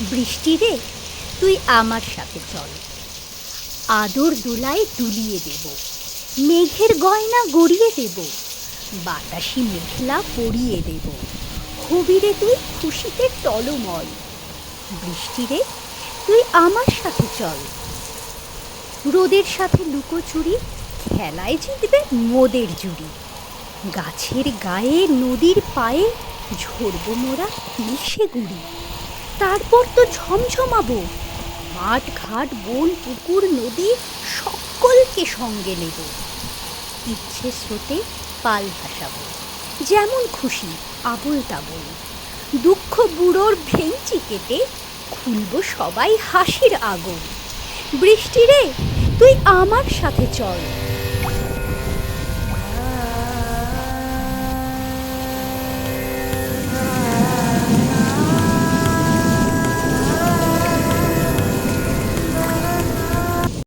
বৃষ্টি রে, তুই আমার সাথে চল। আদর দোলায় দুলিয়ে দেব, মেঘের গয়না গড়িয়ে দেব, বাতাসি মেঘলা পরিয়ে দেব। হবিরে তুই খুশিতে টলমল, বৃষ্টি রে, তুই আমার সাথে চল। রোদের সাথে লুকোচুরি, খেলায় জিতবে মোদের জুড়ি। গাছের গায়ে নদীর পায়ে ঝরব মোরা মিশে গুড়ি। তারপর তো ঝমঝমাবো। মাঠ ঘাট বন, পুকুর, নদী, সকলকে সঙ্গে নেব। ইচ্ছে স্রোতে পাল ভাসাবো। যেমন খুশি, আবল তাবল। দুঃখ বুড়োর ভেঞ্চি কেটে খুলব সবাই হাসির আগুন। বৃষ্টি রে, তুই আমার সাথে চল।